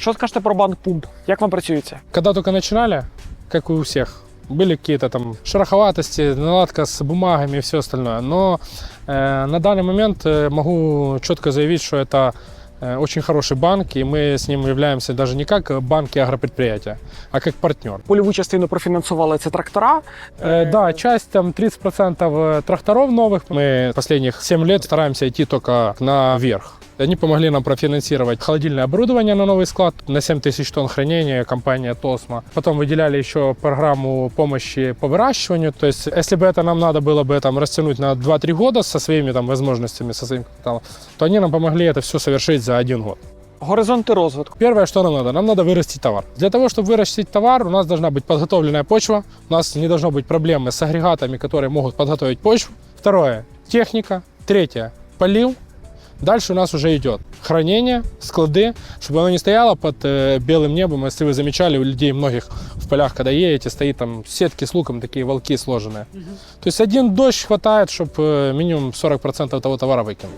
Що скажете про банк Пумп? Як вам працюється? Когда только начинали, как и у всех, были какие-то там шероховатости, наладка с бумагами и все остальное. Но э, на данный момент э, могу четко заявить, что это э, очень хороший банк, и мы с ним являемся даже не как банк и агропредприятие, а как партнер. Польову частину профінансували це трактора. Э, да, часть там 30% тракторов новых. Мы последних 7 лет стараемся идти только наверх. Они помогли нам профинансировать холодильное оборудование на новый склад на 7 тысяч тонн хранения, компания Тосма. Потом выделяли еще программу помощи по выращиванию. То есть, если бы это нам надо было бы там растянуть на 2-3 года со своими там возможностями, со своим капиталом, то они нам помогли это все совершить за один год. Горизонти розвитку. Первое, что нам надо, нам надо вырастить товар. Для того, чтобы вырастить товар, у нас должна быть подготовленная почва, у нас не должно быть проблемы с агрегатами, которые могут подготовить почву. Второе, техника. Третье, полив. Дальше у нас уже идет хранение, склады, чтобы оно не стояло под э, белым небом. Если вы замечали, у людей многих в полях, когда едете, стоит там сетки с луком, такие волки сложенные. То есть один дождь хватает, чтобы минимум 40% того товара выкинуть.